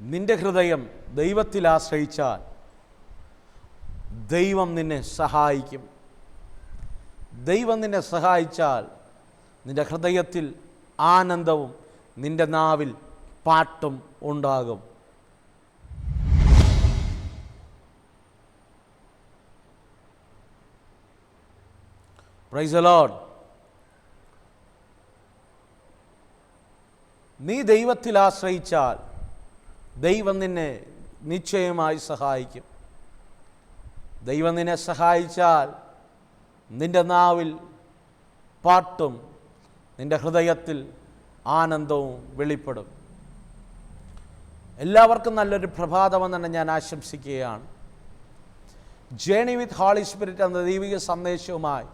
നിന്റെ ഹൃദയം ദൈവത്തിൽ ആശ്രയിച്ചാൽ ദൈവം നിന്നെ സഹായിക്കും. ദൈവം നിന്നെ സഹായിച്ചാൽ നിന്റെ ഹൃദയത്തിൽ ആനന്ദവും നിന്റെ നാവിൽ പാട്ടും ഉണ്ടാകും. പ്രൈസ് ലോഡ് നീ ദൈവത്തിൽ ആശ്രയിച്ചാൽ ദൈവം നിന്നെ നിശ്ചയമായി സഹായിക്കും. ദൈവം നിന്നെ സഹായിച്ചാൽ നിന്റെ നാവിൽ പാട്ടും നിന്റെ ഹൃദയത്തിൽ ആനന്ദവും വെളിപ്പെടും. എല്ലാവർക്കും നല്ലൊരു പ്രഭാതമെന്ന് ഞാൻ ആശംസിക്കുകയാണ്. ജേണി വിത്ത് ഹോളി സ്പിരിറ്റ് എന്ന ദൈവിക സന്ദേശവുമായി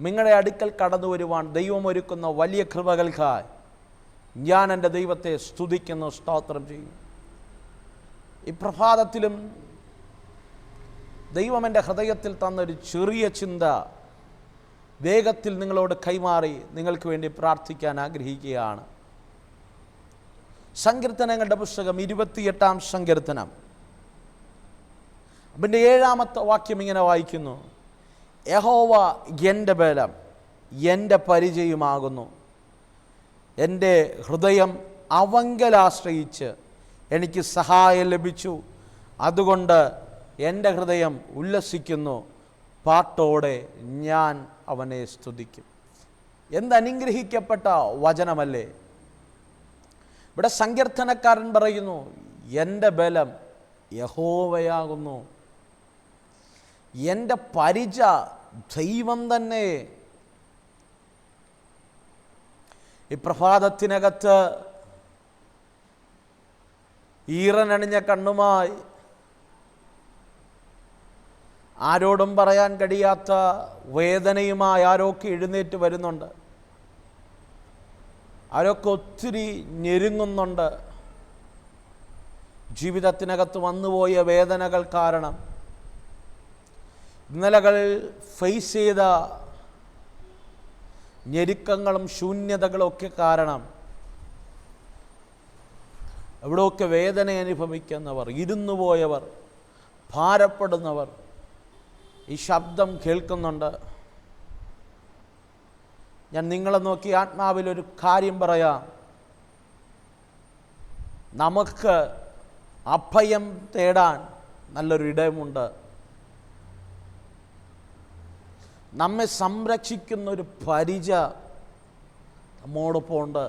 നിങ്ങളുടെ അടുക്കൽ കടന്നു വരുവാൻ ദൈവമൊരുക്കുന്ന വലിയ കൃപകൾക്കായി ഞാൻ എന്റെ ദൈവത്തെ സ്തുതിക്കുന്നു സ്തോത്രം ചെയ്യും. ഈ പ്രഭാതത്തിലും ദൈവം എന്റെ ഹൃദയത്തിൽ തന്നൊരു ചെറിയ ചിന്ത വേഗത്തിൽ നിങ്ങളോട് കൈമാറി നിങ്ങൾക്ക് വേണ്ടി പ്രാർത്ഥിക്കാൻ ആഗ്രഹിക്കുകയാണ്. സങ്കീർത്തനങ്ങളുടെ പുസ്തകം ഇരുപത്തിയെട്ടാം സങ്കീർത്തനം. അതിന്റെ ഏഴാമത്തെ വാക്യം ഇങ്ങനെ വായിക്കുന്നു. യഹോവ എന്റെ ബലം എന്റെ പരിചയമാകുന്നു. എന്റെ ഹൃദയം അവങ്കലാശ്രയിച്ച് എനിക്ക് സഹായം ലഭിച്ചു. അതുകൊണ്ട് എന്റെ ഹൃദയം ഉല്ലസിക്കുന്നു. പാട്ടോടെ ഞാൻ അവനെ സ്തുതിക്കും. എന്തനുഗ്രഹിക്കപ്പെട്ട വചനമല്ലേ? ഇവിടെ സങ്കീർത്തനക്കാരൻ പറയുന്നു എന്റെ ബലം യഹോവയാകുന്നു. എന്റെ പരിച ദൈവം തന്നെ ഈ പ്രഭാതത്തിനകത്ത് ഈറനണിഞ്ഞ കണ്ണുമായി ആരോടും പറയാൻ കഴിയാത്ത വേദനയുമായി ആരൊക്കെ എഴുന്നേറ്റ് വരുന്നുണ്ട്? ആരൊക്കെ ഒത്തിരി ഞെരുങ്ങുന്നുണ്ട്? ജീവിതത്തിനകത്ത് വന്നുപോയ വേദനകൾ കാരണം ഇന്നലകൾ ഫേസ് ചെയ്ത ഞെരുക്കങ്ങളും ശൂന്യതകളൊക്കെ കാരണം എവിടെയൊക്കെ വേദന അനുഭവിക്കുന്നവർ ഇരുന്നു പോയവർ ഭാരപ്പെടുന്നവർ ഈ ശബ്ദം കേൾക്കുന്നുണ്ട്. ഞാൻ നിങ്ങളെ നോക്കി ആത്മാവിലൊരു കാര്യം പറയാം. നമുക്ക് അഭയം തേടാൻ നല്ലൊരു ഇടമുണ്ട്. നമ്മെ സംരക്ഷിക്കുന്ന ഒരു പരിച നമ്മോടൊപ്പം ഉണ്ട്.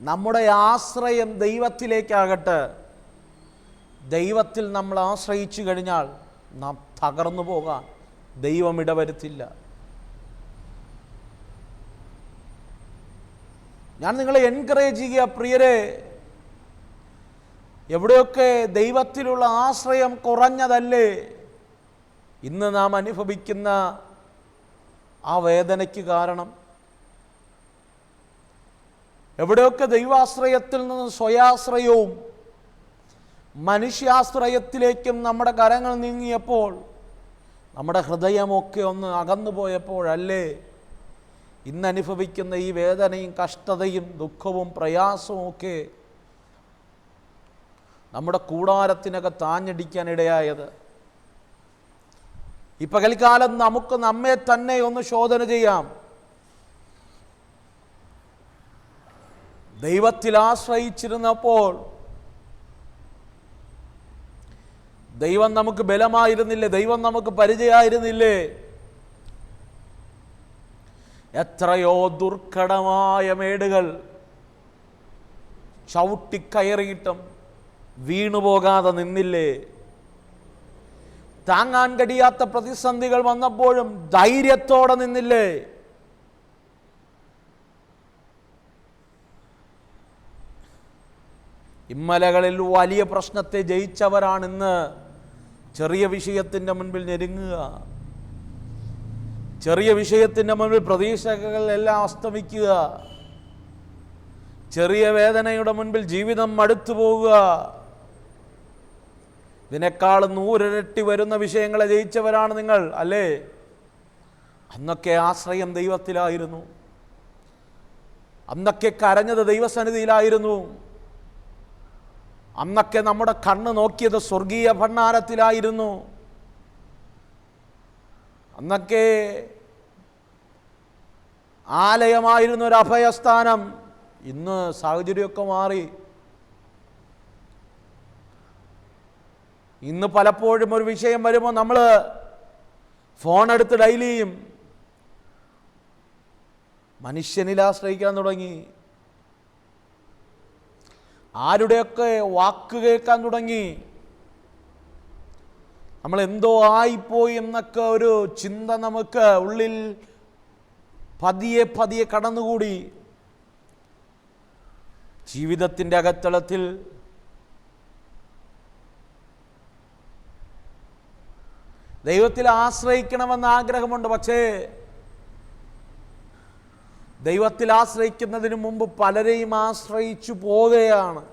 നമ്മുടെ ആശ്രയം ദൈവത്തിലേക്കാകട്ടെ ദൈവത്തിൽ നമ്മൾ ആശ്രയിച്ചു കഴിഞ്ഞാൽ നാം തകർന്നു പോകാൻ ദൈവം ഇടവരുത്തില്ല. ഞാൻ നിങ്ങളെ എൻകറേജ് ചെയ്യുക പ്രിയരെ എവിടെയൊക്കെ ദൈവത്തിലുള്ള ആശ്രയം കുറഞ്ഞതല്ലേ ഇന്ന് നാം അനുഭവിക്കുന്ന ആ വേദനയ്ക്ക് കാരണം എവിടെയൊക്കെ ദൈവാശ്രയത്തിൽ നിന്ന് സ്വയാശ്രയവും മനുഷ്യാശ്രയത്തിലേക്കും നമ്മുടെ കരങ്ങൾ നീങ്ങിയപ്പോൾ നമ്മുടെ ഹൃദയമൊക്കെ ഒന്ന് അകന്നു പോയപ്പോഴല്ലേ ഇന്ന് അനുഭവിക്കുന്ന ഈ വേദനയും കഷ്ടതയും ദുഃഖവും പ്രയാസവും ഒക്കെ നമ്മുടെ കൂടാരത്തിനൊക്കെ ആഞ്ഞടിക്കാനിടയായത് ഈ പകൽക്കാലം നമുക്ക് നമ്മെ തന്നെ ഒന്ന് ശോധന ചെയ്യാം. ദൈവത്തിൽ ആശ്രയിച്ചിരുന്നപ്പോൾ ദൈവം നമുക്ക് ബലമായിരുന്നില്ലേ? ദൈവം നമുക്ക് പരിചയമായിരുന്നില്ലേ എത്രയോ ദുർഘടമായ മേടുകൾ ചവിട്ടിക്കയറിയിട്ടും വീണുപോകാതെ നിന്നില്ലേ? താങ്ങാൻ കഴിയാത്ത പ്രതിസന്ധികൾ വന്നപ്പോഴും ധൈര്യത്തോടെ നിന്നില്ലേ? ഇമ്മലകളിൽ വലിയ പ്രശ്നത്തെ ജയിച്ചവരാണിന്ന് ചെറിയ വിഷയത്തിന്റെ മുൻപിൽ ഞെരുങ്ങുക. ചെറിയ വിഷയത്തിന്റെ മുൻപിൽ പ്രതീക്ഷകളെല്ലാം അസ്തമിക്കുക. ചെറിയ വേദനയുടെ മുൻപിൽ ജീവിതം മടുത്തു പോവുക. ഇതിനേക്കാൾ നൂറിരട്ടി വരുന്ന വിഷയങ്ങളെ ജയിച്ചവരാണ് നിങ്ങൾ അല്ലേ? അന്നൊക്കെ ആശ്രയം ദൈവത്തിലായിരുന്നു. അന്നൊക്കെ കരഞ്ഞത് ദൈവസന്നിധിയിലായിരുന്നു. അന്നൊക്കെ നമ്മുടെ കണ്ണ് നോക്കിയത് സ്വർഗീയ ഭണ്ഡാരത്തിലായിരുന്നു. അന്നൊക്കെ ആലയമായിരുന്ന ഒരു അഭയസ്ഥാനം ഇന്ന് സാഹചര്യമൊക്കെ മാറി. ഇന്ന് പലപ്പോഴും ഒരു വിഷയം വരുമ്പോൾ നമ്മൾ ഫോൺ എടുത്ത് ഡയൽ ചെയ്യും. മനുഷ്യനിൽ ആശ്രയിക്കാൻ തുടങ്ങി. ആരുടെയൊക്കെ വാക്ക് കേൾക്കാൻ തുടങ്ങി. നമ്മൾ എന്തോ ആയിപ്പോയി എന്നൊക്കെ ഒരു ചിന്ത നമുക്ക് ഉള്ളിൽ പതിയെ പതിയെ കടന്നുകൂടി. ജീവിതത്തിന്റെ അകത്തളത്തിൽ ദൈവത്തിൽ ആശ്രയിക്കണമെന്ന് ആഗ്രഹമുണ്ട് പക്ഷേ ദൈവത്തിൽ ആശ്രയിക്കുന്നതിന് മുമ്പ് പലരെയും ആശ്രയിച്ചു പോവുകയാണ്.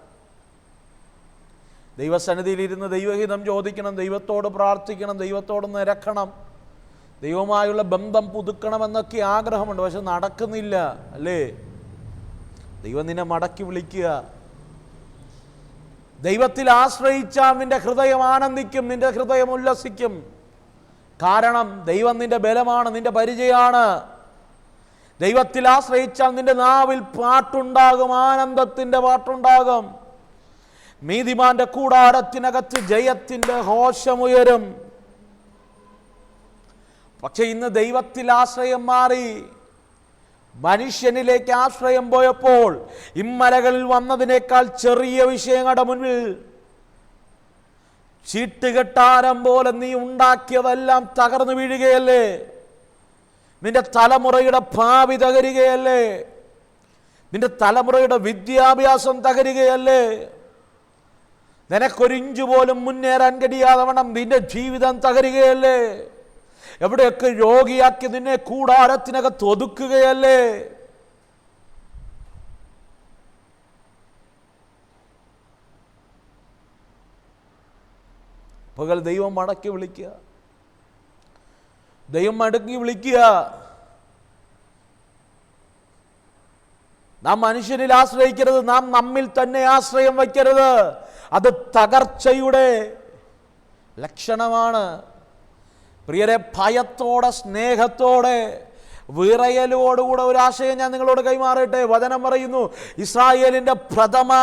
ദൈവസന്നിധിയിലിരുന്ന് ദൈവഹിതം ചോദിക്കണം ദൈവത്തോട് പ്രാർത്ഥിക്കണം ദൈവത്തോട് നിരക്കണം ദൈവമായുള്ള ബന്ധം പുതുക്കണമെന്നൊക്കെ ആഗ്രഹമുണ്ട് പക്ഷെ നടക്കുന്നില്ല അല്ലേ? ദൈവം നിന്നെ മടക്കി വിളിക്കുക. ദൈവത്തിൽ ആശ്രയിച്ചാൽ നിന്റെ ഹൃദയം ആനന്ദിക്കും നിന്റെ ഹൃദയം ഉല്ലസിക്കും. കാരണം ദൈവം നിന്റെ ബലമാണ് നിന്റെ പരിചയമാണ്. ദൈവത്തിൽ ആശ്രയിച്ചാൽ നിന്റെ നാവിൽ പാട്ടുണ്ടാകും ആനന്ദത്തിന്റെ പാട്ടുണ്ടാകും. നീതിമാന്റെ കൂടാരത്തിനകത്ത് ജയത്തിന്റെ ഘോഷമുയരും. പക്ഷെ ഇന്ന് ദൈവത്തിൽ ആശ്രയം മാറി. മനുഷ്യനിലേക്ക് ആശ്രയം പോയപ്പോൾ ഇമ്മലകളിൽ വന്നതിനേക്കാൾ ചെറിയ വിഷയങ്ങളുടെ മുന്നിൽ ചീട്ടുകെട്ടാരം പോലെ നീ ഉണ്ടാക്കിയതെല്ലാം തകർന്നു വീഴുകയല്ലേ? നിന്റെ തലമുറയുടെ ഭാവി തകരുകയല്ലേ? നിന്റെ തലമുറയുടെ വിദ്യാഭ്യാസം തകരുകയല്ലേ? നിനക്കൊരിഞ്ചു പോലും മുന്നേറാൻ കഴിയാതെ വണ്ണം നിന്റെ ജീവിതം തകരുകയല്ലേ? എവിടെയൊക്കെ രോഗിയാക്കി നിന്നെ കൂടാരത്തിനകത്ത് ഒതുക്കുകയല്ലേ? പകൽ ദൈവം മടക്കി വിളിക്കുക. ദൈവം മടക്കി വിളിക്കുക. നാം മനുഷ്യനിൽ ആശ്രയിക്കരുത് നാം നമ്മിൽ തന്നെ ആശ്രയം വയ്ക്കരുത്. അത് തകർച്ചയുടെ ലക്ഷണമാണ്. പ്രിയരെ ഭയത്തോടെ സ്നേഹത്തോടെ വിറയലോടുകൂടെ ഒരു ആശയം ഞാൻ നിങ്ങളോട് കൈമാറട്ടെ. വചനം പറയുന്നു ഇസ്രായേലിന്റെ പ്രഥമ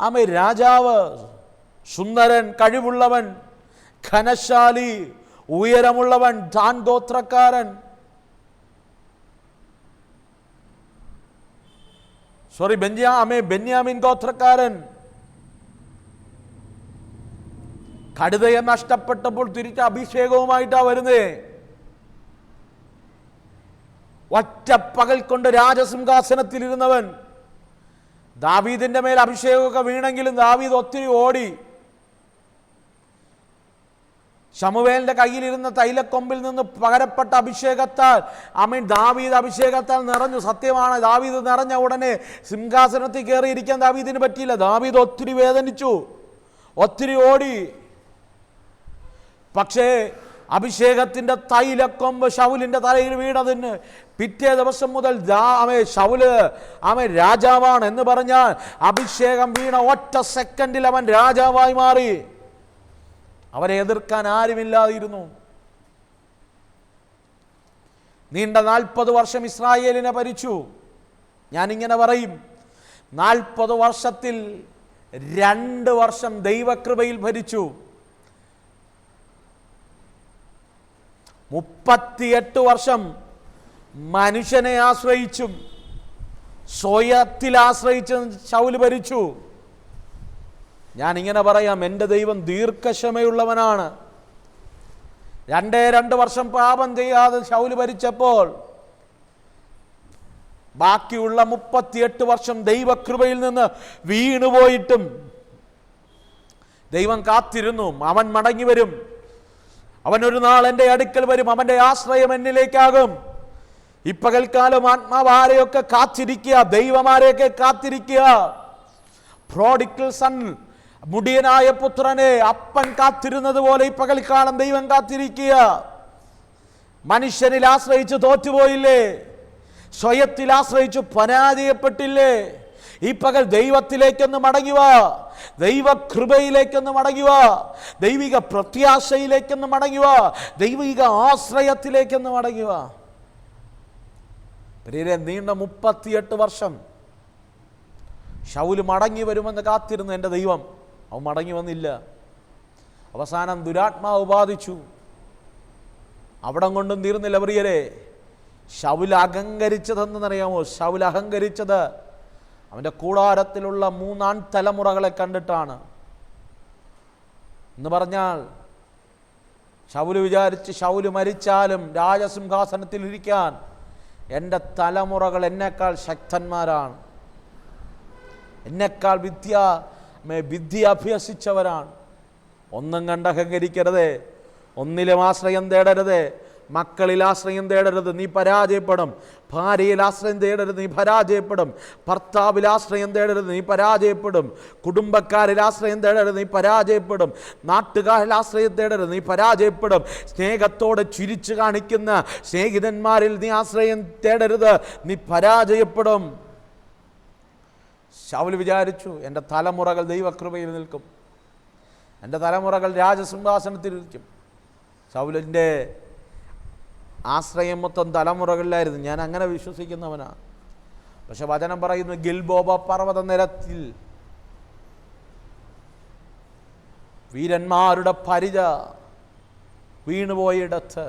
ആമ രാജാവ് സുന്ദരൻ കഴിവുള്ളവൻ ഘനശാലി ഉയരമുള്ളവൻ ധാൻ ഗോത്രക്കാരൻ. സോറി ബെഞ്ചാമേ ബെന്യാമിൻ ഗോത്രക്കാരൻ. കടുതയെ നഷ്ടപ്പെട്ടപ്പോൾ തിരിച്ച് അഭിഷേകവുമായിട്ടാ വരുന്നേ. ഒറ്റ പകൽ കൊണ്ട് രാജസിംഹാസനത്തിലിരുന്നവൻ. ദാവീദിന്റെ മേൽ അഭിഷേകമൊക്കെ വീണെങ്കിലും ദാവീദ് ഒത്തിരി ഓടി. ശമുവേലിന്റെ കയ്യിലിരുന്ന തൈലക്കൊമ്പിൽ നിന്ന് പകരപ്പെട്ട അഭിഷേകത്താൽ അമീൻ ദാവീദ് അഭിഷേകത്താൽ നിറഞ്ഞു. സത്യമാണ് ദാവീദ് നിറഞ്ഞ ഉടനെ സിംഹാസനത്തിൽ കയറിയിരിക്കാൻ ദാവീദിന് പറ്റിയില്ല. ദാവീദ് ഒത്തിരി വേദനിച്ചു ഒത്തിരി ഓടി. പക്ഷേ അഭിഷേകത്തിന്റെ തൈലക്കൊമ്പ് ശൗലിന്റെ തലയിൽ വീണതിന് പിറ്റേ ദിവസം മുതൽ ആമേ ശൗൽ ആമേ രാജാവാണ് എന്ന് പറഞ്ഞാൽ അഭിഷേകം വീണ ഒറ്റ സെക്കൻഡിൽ അവൻ രാജാവായി മാറി. അവരെ എതിർക്കാൻ ആരുമില്ലാതിരുന്നു. നീണ്ട നാൽപ്പത് വർഷം ഇസ്രായേലിനെ ഭരിച്ചു. ഞാനിങ്ങനെ പറയും നാൽപ്പത് വർഷത്തിൽ രണ്ട് വർഷം ദൈവകൃപയിൽ ഭരിച്ചു. മുപ്പത്തിയെട്ട് വർഷം മനുഷ്യനെ ആശ്രയിച്ചും സ്വയത്തിൽ ആശ്രയിച്ചും ശൗൽ ഭരിച്ചു. ഞാൻ ഇങ്ങനെ പറയാം എന്റെ ദൈവം ദീർഘക്ഷമയുള്ളവനാണ്. രണ്ടേ രണ്ട് വർഷം പാപം ചെയ്യാതെ ശൗൽ ഭരിച്ചപ്പോൾ ബാക്കിയുള്ള മുപ്പത്തിയെട്ട് വർഷം ദൈവകൃപയിൽ നിന്ന് വീണുപോയിട്ടും ദൈവം കാത്തിരുന്നു അവൻ മടങ്ങി വരും. അവൻ ഒരു നാൾ എന്റെ അടുക്കൽ വരും അവന്റെ ആശ്രയം എന്നിലേക്കാകും. ഇപ്പകൽക്കാലം ആത്മാവാരെയൊക്കെ കാത്തിരിക്കുക ദൈവമാരെയൊക്കെ കാത്തിരിക്കുക? പ്രോഡിക്കൽ സൺ മുടിയനായ പുത്രനെ അപ്പൻ കാത്തിരുന്നത് പോലെ ഈ പകൽക്കാലം ദൈവം കാത്തിരിക്കുക. മനുഷ്യനിൽ ആശ്രയിച്ച് തോറ്റുപോയില്ലേ? സ്വയത്തിൽ ആശ്രയിച്ച് പരാജയപ്പെട്ടില്ലേ? ഈ പകൽ ദൈവത്തിലേക്കൊന്ന് മടങ്ങുക ദൈവകൃപയിലേക്കൊന്ന് മടങ്ങുക ദൈവിക പ്രത്യാശയിലേക്കൊന്ന് മടങ്ങുക ദൈവിക ആശ്രയത്തിലേക്കൊന്ന് മടങ്ങുക പ്രിയരെ നീണ്ട മുപ്പത്തിയെട്ട് വർഷം ഷൗൽ മടങ്ങി വരുമെന്ന് കാത്തിരുന്നു എന്റെ ദൈവം. അവൻ മടങ്ങി വന്നില്ല. അവസാനം ദുരാത്മാവ് ബാധിച്ചു അവിടം കൊണ്ടും തീർന്നില്ല പ്രിയരെ. ഷൗൽ അഹങ്കരിച്ചതെന്നറിയാമോ? ഷൗൽ അഹങ്കരിച്ചത് അവന്റെ കൂടാരത്തിലുള്ള മൂന്നാം തലമുറകളെ കണ്ടിട്ടാണ്. എന്ന് പറഞ്ഞാൽ ഷൗൽ വിചാരിച്ച് ഷൗൽ മരിച്ചാലും രാജസിംഹാസനത്തിൽ ഇരിക്കാൻ എന്റെ തലമുറകൾ എന്നേക്കാൾ ശക്തന്മാരാണ്. എന്നേക്കാൾ വിദ്യ മേ- വിദ്യ അഭ്യസിച്ചവരാണ് ഒന്നും കണ്ട് അഹങ്കരിക്കരുത് ഒന്നിലും ആശ്രയം തേടരുത് മക്കളിൽ ആശ്രയം തേടരുത് നീ പരാജയപ്പെടും. ഭാര്യയിൽ ആശ്രയം തേടരുത് നീ പരാജയപ്പെടും. ഭർത്താവിൽ ആശ്രയം തേടരുത് നീ പരാജയപ്പെടും. കുടുംബക്കാരിൽ ആശ്രയം തേടരുത് നീ പരാജയപ്പെടും. നാട്ടുകാരിൽ ആശ്രയം തേടരുത് നീ പരാജയപ്പെടും. സ്നേഹത്തോടെ ചിരിച്ചു കാണിക്കുന്ന സ്നേഹിതന്മാരിൽ നീ ആശ്രയം തേടരുത് നീ പരാജയപ്പെടും. ശൗൽ വിചാരിച്ചു എന്റെ തലമുറകൾ ദൈവകൃപയിൽ നിൽക്കും. എന്റെ തലമുറകൾ രാജസിംഹാസനത്തിലിരിക്കും ശൗലിന്റെ ആശ്രയം മൊത്തം തലമുറകളിലായിരുന്നു. ഞാൻ അങ്ങനെ വിശ്വസിക്കുന്നവനാണ് പക്ഷെ വചനം പറയുന്നു ഗിൽബോബ പർവത നിരത്തിൽ വീരന്മാരുടെ പരിച വീണുപോയിടത്ത്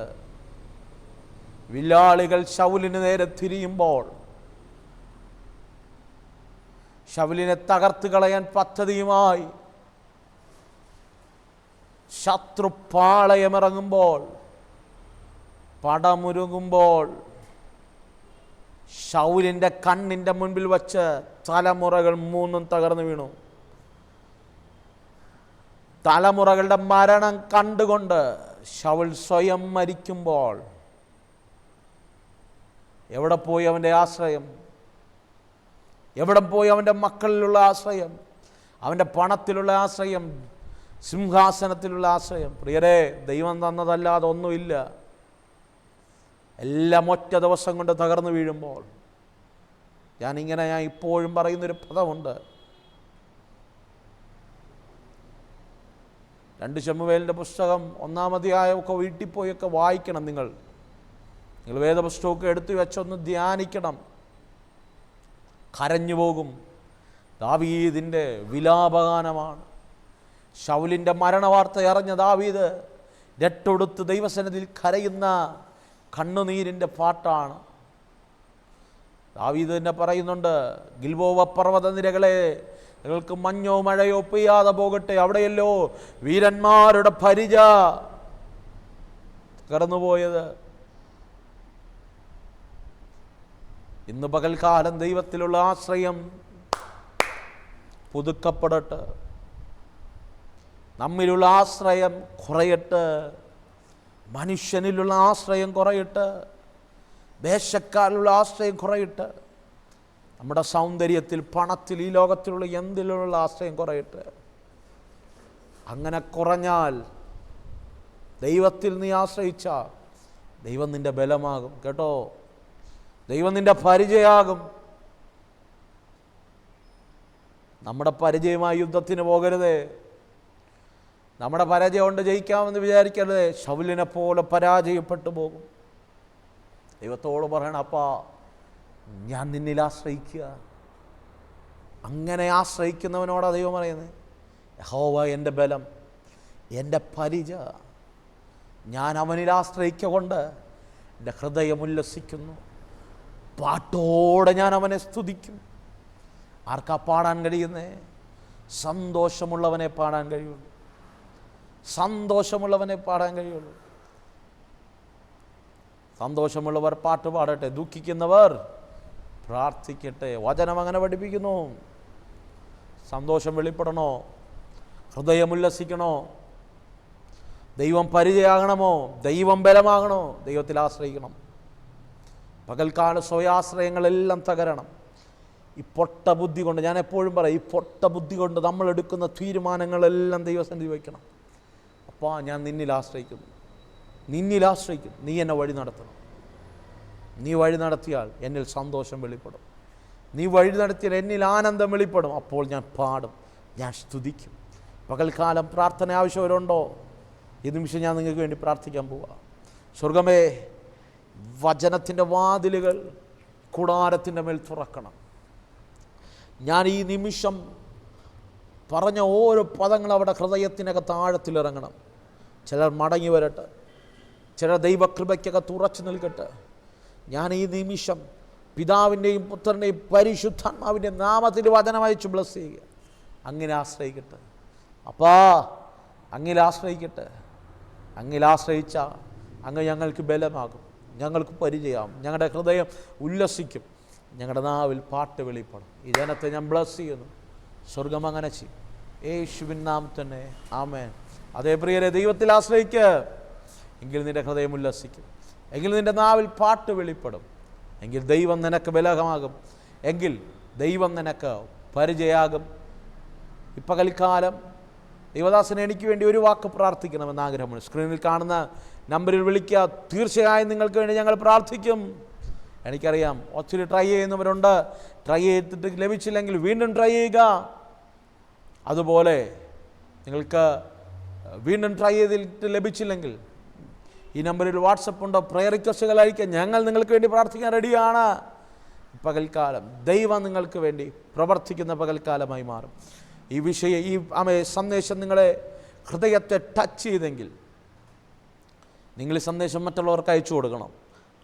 വില്ലാളികൾ ശൗലിന് നേരെ തിരിയുമ്പോൾ ശൗലിനെ തകർത്ത് കളയാൻ പദ്ധതിയുമായി. ശത്രു ശത്രുപാളയമിറങ്ങുമ്പോൾ പടമുരുകുമ്പോൾ ഷൗലിന്റെ കണ്ണിന്റെ മുൻപിൽ വച്ച് തലമുറകൾ മൂന്നും തകർന്നു വീണു. തലമുറകളുടെ മരണം കണ്ടുകൊണ്ട് ഷൗൽ സ്വയം മരിക്കുമ്പോൾ എവിടെ പോയി അവന്റെ ആശ്രയം? എവിടെ പോയി അവന്റെ മക്കളിലുള്ള ആശ്രയം? അവന്റെ പണത്തിലുള്ള ആശ്രയം? സിംഹാസനത്തിലുള്ള ആശ്രയം? പ്രിയരെ ദൈവം തന്നതല്ലാതെ ഒന്നുമില്ല. എല്ലാം ഒറ്റ ദിവസം കൊണ്ട് തകർന്നു വീഴുമ്പോൾ ഞാനിങ്ങനെ ഞാൻ ഇപ്പോഴും പറയുന്നൊരു പദമുണ്ട്. രണ്ട് ചെമ്മുവേലിന്റെ പുസ്തകം ഒന്നാമതിയായൊക്കെ വീട്ടിൽ പോയൊക്കെ വായിക്കണം നിങ്ങൾ. നിങ്ങൾ വേദപുസ്തകമൊക്കെ എടുത്തു വെച്ചൊന്ന് ധ്യാനിക്കണം. കരഞ്ഞു പോകും. ദാവീദിന്റെ വിലാപഗാനമാണ്. ഷൗലിന്റെ മരണവാർത്ത അറിഞ്ഞ ദാവീദ് രട്ടൊടുത്ത് ദൈവസനത്തിൽ കരയുന്ന കണ്ണുനീരിന്റെ പാട്ടാണ്. ദാവീദ് തന്നെ പറയുന്നുണ്ട് ഗിൽബോവ പർവത നിരകളെ നിങ്ങൾക്ക് മഞ്ഞോ മഴയോ പെയ്യാതെ പോകട്ടെ അവിടെയല്ലോ വീരന്മാരുടെ പരിച. കടന്നുപോയത് ഇന്ന് പകൽക്കാലം ദൈവത്തിലുള്ള ആശ്രയം പുതുക്കപ്പെടട്ടെ. നമ്മിലുള്ള ആശ്രയം കുറയട്ടെ. മനുഷ്യനിലുള്ള ആശ്രയം കുറയട്ടെ. ദേശക്കാരിലുള്ള ആശ്രയം കുറയട്ടെ. നമ്മുടെ സൗന്ദര്യത്തിൽ പണത്തിൽ ഈ ലോകത്തിലുള്ള എന്തിലുള്ള ആശ്രയം കുറയട്ടെ? അങ്ങനെ കുറഞ്ഞാൽ ദൈവത്തിൽ നീ ആശ്രയിച്ചാൽ ദൈവം നിന്റെ ബലമാകും. കേട്ടോ? ദൈവം നിന്റെ പരിചയാകും. നമ്മുടെ പരിചയമായി യുദ്ധത്തിന് പോകരുതേ. നമ്മുടെ പരാജയം കൊണ്ട് ജയിക്കാമെന്ന് വിചാരിക്കരുത്. ശൗലിനെ പോലെ പരാജയപ്പെട്ടു പോകും. ദൈവത്തോട് പറയണം അപ്പാ ഞാൻ നിന്നിൽ ആശ്രയിക്കുക. അങ്ങനെ ആശ്രയിക്കുന്നവനോടാണ് ദൈവം പറയുന്നത്? യഹോവ എന്റെ ബലം എന്റെ പരിച. ഞാൻ അവനിൽ എന്റെ ഹൃദയം ഉല്ലസിക്കുന്നു. പാട്ടോടെ ഞാൻ അവനെ സ്തുതിക്കും. ആർക്കാ പാടാൻ കഴിയുന്നേ? സന്തോഷമുള്ളവനെ പാടാൻ കഴിയുള്ളൂ. സന്തോഷമുള്ളവനെ പാടാൻ കഴിയുള്ളൂ. സന്തോഷമുള്ളവർ പാട്ട് പാടട്ടെ ദുഃഖിക്കുന്നവർ പ്രാർത്ഥിക്കട്ടെ. വചനം അങ്ങനെ പഠിപ്പിക്കുന്നു. സന്തോഷം വെളിപ്പെടണോ? ഹൃദയം ഉല്ലസിക്കണോ? ദൈവം പരിചയമാകണമോ ദൈവം ബലമാകണോ? ദൈവത്തിൽ ആശ്രയിക്കണം. പകൽക്കാല സ്വയാശ്രയങ്ങളെല്ലാം തകരണം. ഈ പൊട്ട ബുദ്ധി കൊണ്ട് ഞാൻ എപ്പോഴും പറയും ഈ പൊട്ട ബുദ്ധി കൊണ്ട് നമ്മൾ എടുക്കുന്ന തീരുമാനങ്ങളെല്ലാം ദൈവസന്നിധി വയ്ക്കണം. അപ്പോൾ ഞാൻ നിന്നിൽ ആശ്രയിക്കുന്നു. നിന്നിൽ ആശ്രയിക്കും നീ എന്നെ വഴി നടത്തണം. നീ വഴി നടത്തിയാൽ എന്നിൽ സന്തോഷം വെളിപ്പെടും. നീ വഴി നടത്തിയാൽ എന്നിൽ ആനന്ദം വെളിപ്പെടും. അപ്പോൾ ഞാൻ പാടും. ഞാൻ സ്തുതിക്കും. പകൽക്കാലം പ്രാർത്ഥന ആവശ്യവരുണ്ടോ ഈ നിമിഷം ഞാൻ നിങ്ങൾക്ക് വേണ്ടി പ്രാർത്ഥിക്കാൻ പോവാം. സ്വർഗമേ വചനത്തിന്റെ വാതിലുകൾ കൂടാരത്തിന്റെ മേൽ തുറക്കണം. ഞാൻ ഈ നിമിഷം പറഞ്ഞ ഓരോ പദങ്ങൾ അവിടെ ഹൃദയത്തിനകത്ത് ആഴത്തിലിറങ്ങണം ചിലർ മടങ്ങി വരട്ടെ. ചിലർ ദൈവകൃപയ്ക്കകത്ത് ഉറച്ചു നിൽക്കട്ടെ. ഞാൻ ഈ നിമിഷം പിതാവിന്റെയും പുത്രന്റെയും പരിശുദ്ധാത്മാവിന്റെ നാമത്തിൽ വചനം അയച്ചു ബ്ലസ് ചെയ്യുക. അങ്ങനെ ആശ്രയിക്കട്ടെ. അപ്പാ അങ്ങിൽ ആശ്രയിക്കട്ടെ. അങ്ങിൽ ആശ്രയിച്ച അങ്ങ് ഞങ്ങൾക്ക് ബലമാകും. ഞങ്ങൾക്ക് പരിചയമാകും ഞങ്ങളുടെ ഹൃദയം ഉല്ലസിക്കും. ഞങ്ങളുടെ നാവിൽ പാട്ട് വെളിപ്പെടും ഈ ജനത്തെ ഞാൻ ബ്ലസ് ചെയ്യുന്നു. സ്വർഗം അങ്ങനെ ചെയ്യും. യേശുവിൻ നാം തന്നെ ആമേൻ. അതേ പ്രിയരെ ദൈവത്തിൽ ആശ്രയിക്ക്. എങ്കിൽ നിന്റെ ഹൃദയം ഉല്ലസിക്കും. എങ്കിൽ നിന്റെ നാവിൽ പാട്ട് വെളിപ്പെടും. എങ്കിൽ ദൈവം നിനക്ക് ബലഹമാകും എങ്കിൽ ദൈവം നിനക്ക് പരിചയാകും. ഇപ്പകൽക്കാലം ദൈവദാസന് എനിക്ക് വേണ്ടി ഒരു വാക്ക് പ്രാർത്ഥിക്കണമെന്ന് ആഗ്രഹമുണ്ട്. സ്ക്രീനിൽ കാണുന്ന നമ്പറിൽ വിളിക്കുക. തീർച്ചയായും നിങ്ങൾക്ക് വേണ്ടി ഞങ്ങൾ പ്രാർത്ഥിക്കും. എനിക്കറിയാം. ഒത്തിരി ട്രൈ ചെയ്യുന്നവരുണ്ട്. ട്രൈ ചെയ്തിട്ട് ലഭിച്ചില്ലെങ്കിൽ വീണ്ടും ട്രൈ ചെയ്യുക. അതുപോലെ നിങ്ങൾക്ക് വീണ്ടും ട്രൈ ചെയ്തിട്ട് ലഭിച്ചില്ലെങ്കിൽ ഈ നമ്പറിൽ വാട്സപ്പ് ഉണ്ടോ? പ്രയർ റിക്വസ്റ്റുകൾ അയക്കുക ഞങ്ങൾ നിങ്ങൾക്ക് വേണ്ടി പ്രാർത്ഥിക്കാൻ റെഡിയാണ്. പകൽക്കാലം ദൈവം നിങ്ങൾക്ക് വേണ്ടി പ്രവർത്തിക്കുന്ന പകൽക്കാലമായി മാറും. ഈ വിഷയം ഈ അമേ സന്ദേശം നിങ്ങളെ ഹൃദയത്തെ ടച്ച് ചെയ്തെങ്കിൽ നിങ്ങൾ ഈ സന്ദേശം മറ്റുള്ളവർക്ക് അയച്ചു കൊടുക്കണം.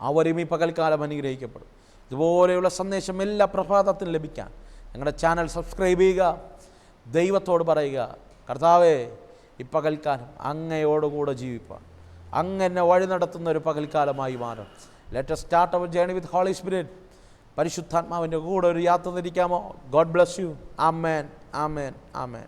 അവരും ഈ പകൽക്കാലം അനുഗ്രഹിക്കപ്പെടും. ഇതുപോലെയുള്ള സന്ദേശം എല്ലാ പ്രഭാതത്തിനും ലഭിക്കാൻ ഞങ്ങളുടെ ചാനൽ സബ്സ്ക്രൈബ് ചെയ്യുക ദൈവത്തോട് പറയുക കർത്താവേ ഈ പകൽക്കാലം അങ്ങയോടുകൂടെ ജീവിപ്പാൻ. അങ്ങനെ വഴി നടത്തുന്ന ഒരു പകൽക്കാലമായി മാറും. Let start our journey with holy spirit പരിശുദ്ധാത്മാവിന്റെ കൂടെ ഒരു യാത്ര തിരിക്കാമോ? God bless you amen amen amen